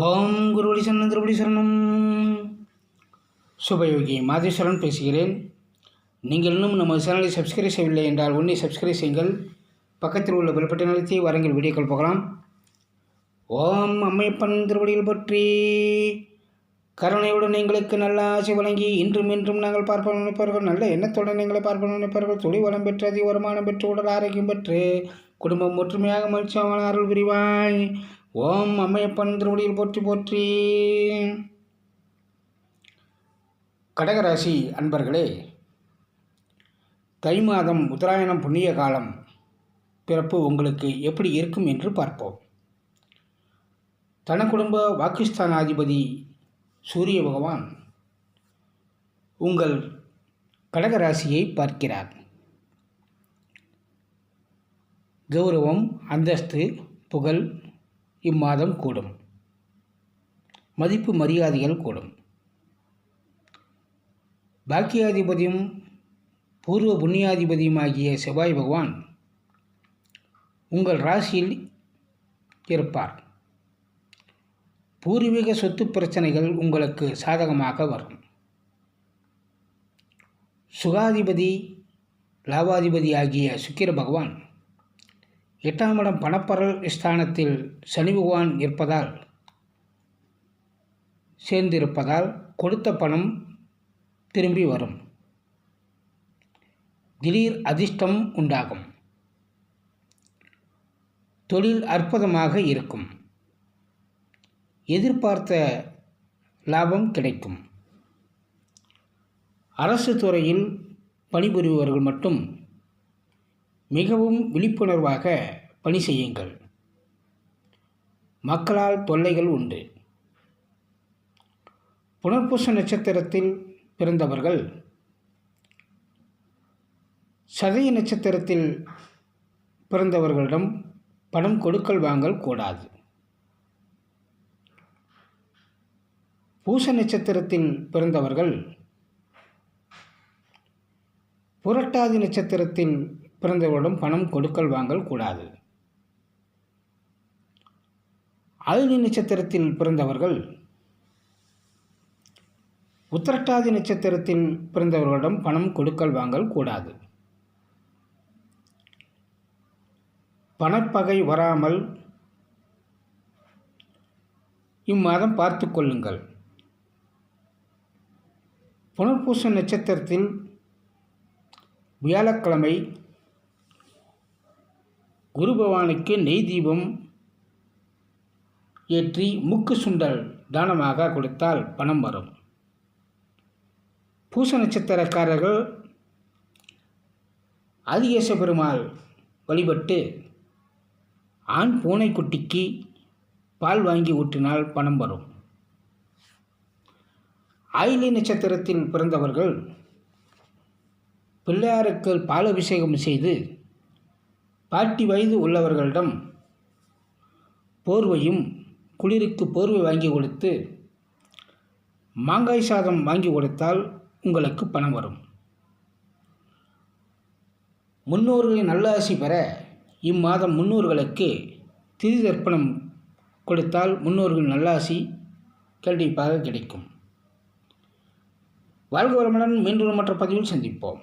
ஓம் குருவடி சரணம் திருவடி சரணம். சுபயோகி மாதேஸ்வரன் பேசுகிறேன். நீங்கள் இன்னும் நம்ம சேனலை சப்ஸ்கிரைப் செய்யவில்லை என்றால் உன்னை சப்ஸ்கிரைப் செய்யுங்கள். பக்கத்தில் உள்ள பிறப்பட்ட நிலத்தை வரங்கள் வீடியோக்கள் போகலாம். ஓம் அம்மையப்பன் திருவடியில் பற்றி கருணையுடன் எங்களுக்கு நல்ல ஆசை வழங்கி இன்றும் இன்றும் நாங்கள் பார்ப்போம் நினைப்பார்கள் நல்ல எண்ணத்துடன் எங்களை பார்ப்போம் நினைப்பார்கள் தொழில் வளம் பெற்று அதிக வருமானம் பெற்று உடல் ஆரோக்கியம் பெற்று குடும்பம் ஒற்றுமையாக மகிழ்ச்சியான அருள் புரிவாய். ஓம் அம்மையப்பன் திருவடியில் போற்றி போற்றி. கடகராசி அன்பர்களே தை மாதம் உத்தராயணம் புண்ணிய காலம் பிறப்பு உங்களுக்கு எப்படி இருக்கும் என்று பார்ப்போம். தன குடும்ப பாகிஸ்தானாதிபதி சூரிய பகவான் உங்கள் கடகராசியை பார்க்கிறார். கௌரவம் அந்தஸ்து புகழ் இம்மாதம் கூடும். மதிப்பு மரியாதைகள் கூடும். பாக்கியாதிபதியும் பூர்வ புண்ணியாதிபதியுமாகிய செவ்வாய் பகவான் உங்கள் ராசியில் இருப்பார். பூர்வீக சொத்து பிரச்சனைகள் உங்களுக்கு சாதகமாக வரும். சுகாதிபதி லாபாதிபதி ஆகிய சுக்கிர பகவான் எட்டாம் இடம் பணப்பரல் ஸ்தானத்தில் சனி பகவான் இருப்பதால் சேர்ந்திருப்பதால் கொடுத்த பணம் திரும்பி வரும். திடீர் அதிர்ஷ்டம் உண்டாகும். தொழில் அற்புதமாக இருக்கும். எதிர்பார்த்த லாபம் கிடைக்கும். அரசு துறையில் பணிபுரிபவர்கள் மட்டும் மிகவும் விழிப்புணர்வாக பணி செய்யுங்கள். மக்களால் தொல்லைகள் உண்டு. புனர்பூச நட்சத்திரத்தில் பிறந்தவர்கள் சதய நட்சத்திரத்தில் பிறந்தவர்களிடம் பணம் கொடுக்கல் வாங்கல் கூடாது. பூச நட்சத்திரத்தில் பிறந்தவர்கள் புரட்டாதி நட்சத்திரத்தில் பிறந்தவரிடம் பணம் கொடுக்கல் வாங்கல் கூடாது. அழுதி நட்சத்திரத்தில் பிறந்தவர்கள் உத்திரட்டாதி நட்சத்திரத்தில் பிறந்தவர்களிடம் பணம் கொடுக்கல் வாங்கல் கூடாது. பணப்பகை வராமல் இம்மாதம் பார்த்து கொள்ளுங்கள். புனர்பூச நட்சத்திரத்தில் வியாழக்கிழமை குரு பகவானுக்கு நெய் தீபம் ஏற்றி முக்கு சுண்டல் தானமாக கொடுத்தால் பணம் வரும். பூச நட்சத்திரக்காரர்கள் ஆதிகேச பெருமாள் வழிபட்டு ஆண் பூனைக்குட்டிக்கு பால் வாங்கி ஊற்றினால் பணம் வரும். ஆயிலி நட்சத்திரத்தில் பிறந்தவர்கள் பிள்ளையாருக்கு பால் அபிஷேகம் செய்து பாட்டி வயது உள்ளவர்களிடம் போர்வையும் குளிருக்கு போர்வை வாங்கி கொடுத்து மாங்காய் சாதம் வாங்கி கொடுத்தால் உங்களுக்கு பணம் வரும். முன்னோர்களின் நல்லாசி பெற இம்மாதம் முன்னோர்களுக்கு திதி தர்ப்பணம் கொடுத்தால் முன்னோர்கள் நல்லாசி கண்டிப்பாக கிடைக்கும். வாழ்க வளமுடன் மீண்டும் மற்ற பதிவில் சந்திப்போம்.